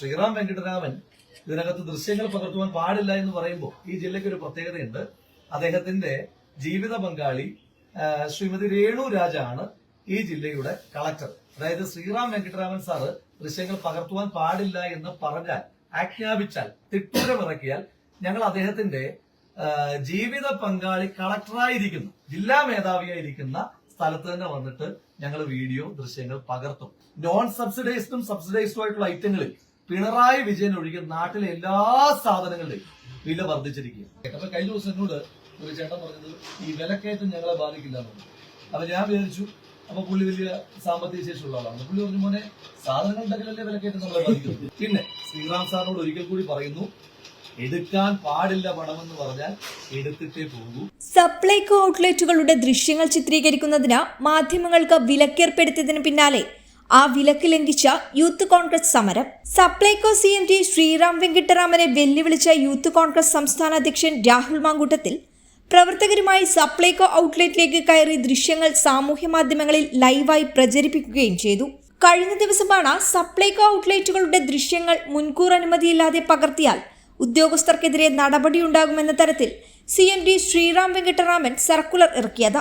ശ്രീറാം വെങ്കിട്ടരാമൻ ഇതിനകത്ത് ദൃശ്യങ്ങൾ പകർത്തുവാൻ പാടില്ല എന്ന് പറയുമ്പോൾ ഈ ജില്ലയ്ക്ക് ഒരു പ്രത്യേകതയുണ്ട്. അദ്ദേഹത്തിന്റെ ജീവിത പങ്കാളി ശ്രീമതി രേണു രാജാണ് ഈ ജില്ലയുടെ കളക്ടർ. അതായത് ശ്രീറാം വെങ്കിട്ടരാമൻ സാറ് ദൃശ്യങ്ങൾ പകർത്തുവാൻ പാടില്ല എന്ന് പറഞ്ഞാൽ ആജ്ഞാപിച്ചാൽ തിട്ടൂരമിറക്കിയാൽ ഞങ്ങൾ അദ്ദേഹത്തിന്റെ ജീവിത പങ്കാളി കളക്ടറായിരിക്കുന്നു. ജില്ലാ മേധാവിയായിരിക്കുന്ന സ്ഥലത്ത് തന്നെ വന്നിട്ട് ഞങ്ങൾ വീഡിയോ ദൃശ്യങ്ങൾ പകർത്തും. നോൺ സബ്സിഡൈസ്ഡും സബ്സിഡൈസ്ഡും ആയിട്ടുള്ള ഐറ്റങ്ങളിൽ പിണറായി വിജയൻ ഒഴികെ നാട്ടിലെ എല്ലാ സാധനങ്ങളുടെയും വില വർദ്ധിച്ചിരിക്കുകയാണ്. അപ്പൊ കഴിഞ്ഞ ദിവസം എന്നോട് ഒരു ചേട്ടൻ പറഞ്ഞത് ഈ വിലക്കയറ്റം ഞങ്ങളെ ബാധിക്കില്ല എന്നുള്ളത്. അപ്പൊ ഞാൻ വിചാരിച്ചു അപ്പൊ പുള്ളി വലിയ സാമ്പത്തിക ശേഷിയുള്ള ആളാണ്. പുള്ളി പറഞ്ഞു മോനെ സാധനങ്ങൾ ഉണ്ടെങ്കിലല്ലേ വിലക്കയറ്റം നമ്മളെ ബാധിക്കുന്നത് പിന്നെ ശ്രീറാം സാറിനോട് ഒരിക്കൽ കൂടി പറയുന്നു എടുക്കാൻ പാടില്ല പണമെന്ന് പറഞ്ഞാൽ എടുത്തിട്ടേ പോകൂ. സപ്ലൈകോ ഔട്ട്ലെറ്റുകളുടെ ദൃശ്യങ്ങൾ ചിത്രീകരിക്കുന്നതിന് മാധ്യമങ്ങൾക്ക് വിലക്കേർപ്പെടുത്തിയതിന് പിന്നാലെ ആ വിലക്ക് ലംഘിച്ച യൂത്ത് കോൺഗ്രസ് സമരം. Supplyco C M T Sriram വെങ്കിട്ടരാമനെ വെല്ലുവിളിച്ച യൂത്ത് കോൺഗ്രസ് സംസ്ഥാന അധ്യക്ഷൻ രാഹുൽ മാങ്കൂട്ടത്തിൽ പ്രവർത്തകരുമായി സപ്ലൈകോ ഔട്ട്ലെറ്റിലേക്ക് കയറി ദൃശ്യങ്ങൾ സാമൂഹ്യ മാധ്യമങ്ങളിൽ ലൈവായി പ്രചരിപ്പിക്കുകയും ചെയ്തു. കഴിഞ്ഞ ദിവസമാണ് സപ്ലൈകോ ഔട്ട്ലെറ്റുകളുടെ ദൃശ്യങ്ങൾ മുൻകൂർ അനുമതിയില്ലാതെ പകർത്തിയാൽ ഉദ്യോഗസ്ഥർക്കെതിരെ നടപടിയുണ്ടാകുമെന്ന തരത്തിൽ C M D Sriram Venkitaraman circular ഇറക്കിയത്.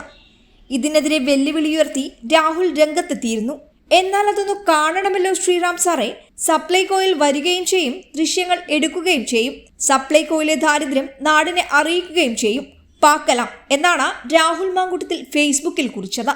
ഇതിനെതിരെ വെല്ലുവിളിയുയർത്തി രാഹുൽ രംഗത്തെത്തിയിരുന്നു. എന്നാൽ അതൊന്ന് കാണണമല്ലോ ശ്രീറാം സാറേ. സപ്ലൈകോയിൽ വരികയും ചെയ്യും ദൃശ്യങ്ങൾ എടുക്കുകയും ചെയ്യും. സപ്ലൈകോയിലെ ദാരിദ്ര്യം നാടിനെ അറിയിക്കുകയും ചെയ്യും. പാക്കലാം എന്നാണ് രാഹുൽ മാങ്കുട്ടത്തിൽ ഫേസ്ബുക്കിൽ കുറിച്ചത്.